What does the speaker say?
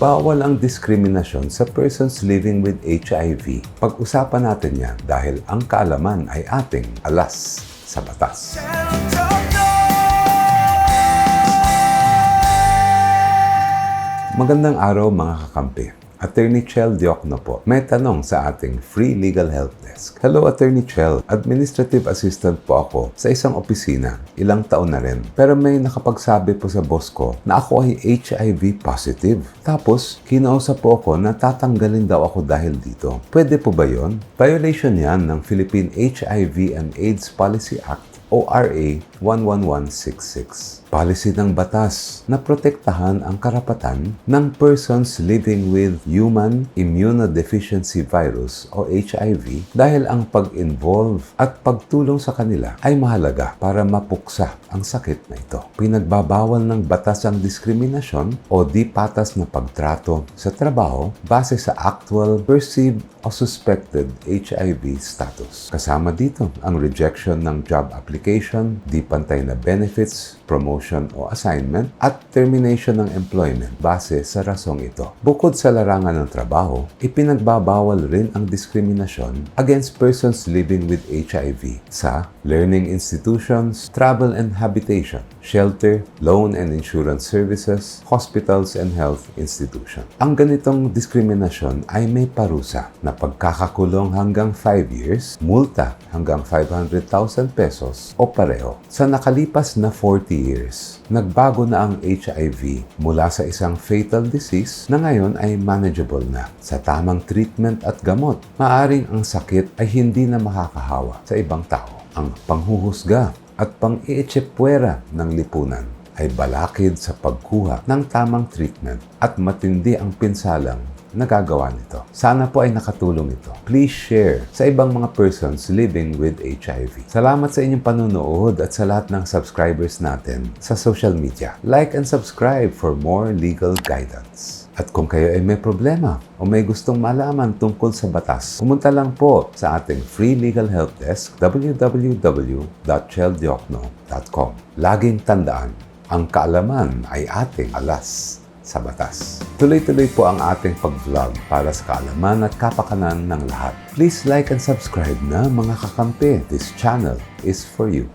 bawal ang diskriminasyon sa persons living with HIV. Pag-usapan natin yan dahil ang kaalaman ay ating alas sa batas. Magandang araw mga kakampi. Attorney Chel Diokno po. May tanong sa ating free legal help desk. Hello Attorney Chel, administrative assistant po ako sa isang opisina. Ilang taon na rin. Pero may nakapagsabi po sa boss ko na ako ay HIV positive. Tapos, kinausap po ako na tatanggalin daw ako dahil dito. Pwede po ba yon? Violation yan ng Philippine HIV and AIDS Policy Act ORA 11166. Policy ng batas na protektahan ang karapatan ng persons living with human immunodeficiency virus o HIV dahil ang pag-involve at pagtulong sa kanila ay mahalaga para mapuksa ang sakit na ito. Pinagbabawal ng batas ang diskriminasyon o di patas na pagtrato sa trabaho base sa actual, perceived o suspected HIV status. Kasama dito ang rejection ng job application, di pantay na benefits, promotion o assignment, at termination ng employment base sa rasong ito. Bukod sa larangan ng trabaho, ipinagbabawal rin ang diskriminasyon against persons living with HIV sa learning institutions, travel and habitation, shelter, loan and insurance services, hospitals and health institution. Ang ganitong diskriminasyon ay may parusa na pagkakakulong hanggang 5 years, multa hanggang 500,000 pesos o pareho. Sa nakalipas na 40 years, nagbago na ang HIV mula sa isang fatal disease na ngayon ay manageable na. Sa tamang treatment at gamot, maaring ang sakit ay hindi na makakahawa sa ibang tao. Ang panghuhusga at pang-iitsipwera ng lipunan ay balakid sa pagkuha ng tamang treatment at matindi ang pinsalang nagagawa nito. Sana po ay nakatulong ito. Please share sa ibang mga persons living with HIV. Salamat sa inyong panunood at sa lahat ng subscribers natin sa social media. Like and subscribe for more legal guidance. At kung kayo ay may problema o may gustong malaman tungkol sa batas, pumunta lang po sa ating free legal help desk www.cheldiokno.com. Laging tandaan, ang kaalaman ay ating alas sa batas. Tuloy-tuloy po ang ating pag-vlog para sa kaalaman at kapakanan ng lahat. Please like and subscribe na mga kakampi. This channel is for you.